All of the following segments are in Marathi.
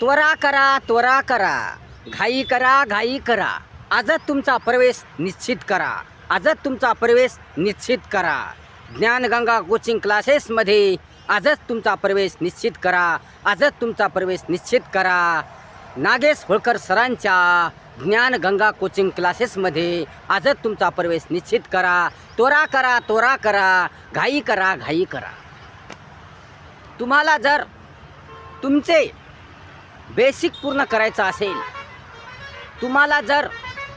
त्वरा करा त्वरा करा. घाई करा घाई करा. आजच तुमचा प्रवेश निश्चित करा. आजच तुमचा प्रवेश निश्चित करा. ज्ञानगंगा कोचिंग क्लासेसमध्ये आजच तुमचा प्रवेश निश्चित करा. आजच तुमचा प्रवेश निश्चित करा. नागेश होळकर सरांच्या ज्ञानगंगा कोचिंग क्लासेसमध्ये आजच तुमचा प्रवेश निश्चित करा. त्वरा करा त्वरा करा. घाई करा घाई करा. तुम्हाला जर तुमचे बेसिक पूर्ण करायचं असेल तुम्हाला जर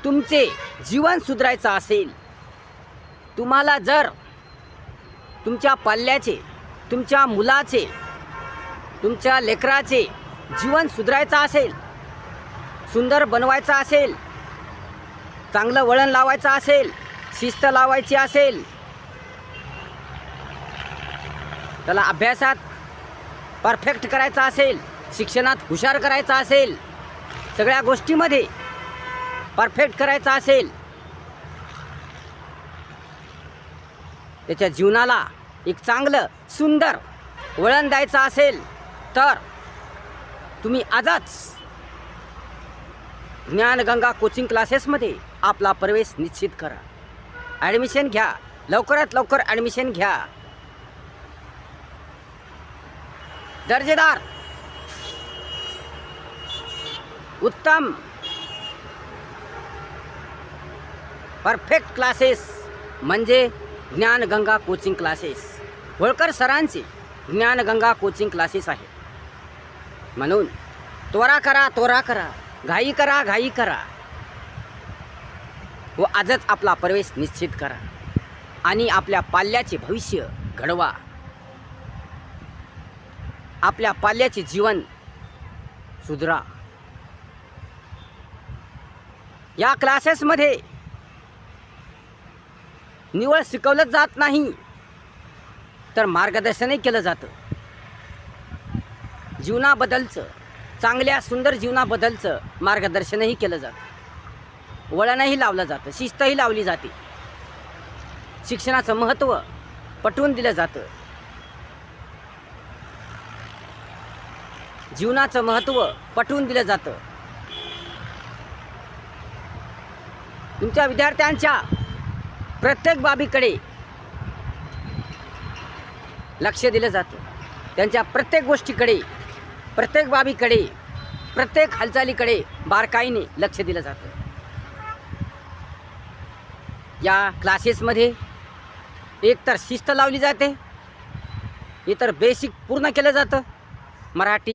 तुमचे जीवन सुधारायचं असेल तुम्हाला जर तुमच्या पाल्याचे तुमच्या मुलाचे तुमच्या लेकराचे जीवन सुधारायचं असेल सुंदर बनवायचं असेल चांगलं वळण लावायचं असेल शिस्त लावायची असेल त्याला अभ्यासात परफेक्ट करायचा असेल शिक्षणात हुशार करायचा असेल सगळ्या गोष्टीमध्ये परफेक्ट करायचा असेल त्याच्या जीवनाला एक चांगलं सुंदर वळण द्यायचं असेल तर तुम्ही आजच ज्ञानगंगा कोचिंग क्लासेसमध्ये आपला प्रवेश निश्चित करा. ॲडमिशन घ्या. लवकरात लवकर ॲडमिशन घ्या. दर्जेदार उत्तम। परफेक्ट क्लासेस म्हणजे ज्ञानगंगा कोचिंग क्लासेस होळकर सरांचे ज्ञानगंगा कोचिंग क्लासेस आहे म्हणून त्वरा करा त्वरा करा घाई करा घाई करा. व आजच आपला प्रवेश निश्चित करा आणि आपल्या पाल्याचे भविष्य घडवा. आपल्या पाल्याचे जीवन सुधरा. या क्लासेसमध्ये निवळ शिकवलं जात नाही तर मार्गदर्शनही केलं जातं. जीवनाबद्दलचं चांगल्या सुंदर जीवनाबद्दलचं मार्गदर्शनही केलं जातं. वळणही लावलं जातं शिस्तही लावली जाते. शिक्षणाचं महत्त्व पटवून दिलं जातं. जीवनाचं महत्त्व पटवून दिलं जातं. तुमच्या विद्यार्थ्यांच्या प्रत्येक बाबीकडे लक्ष दिलं जातं. त्यांच्या प्रत्येक गोष्टीकडे प्रत्येक बाबीकडे प्रत्येक हालचालीकडे बारकाईने लक्ष दिलं जातं. या क्लासेसमध्ये एकतर शिस्त लावली जाते इतर बेसिक पूर्ण केलं जातं. मराठी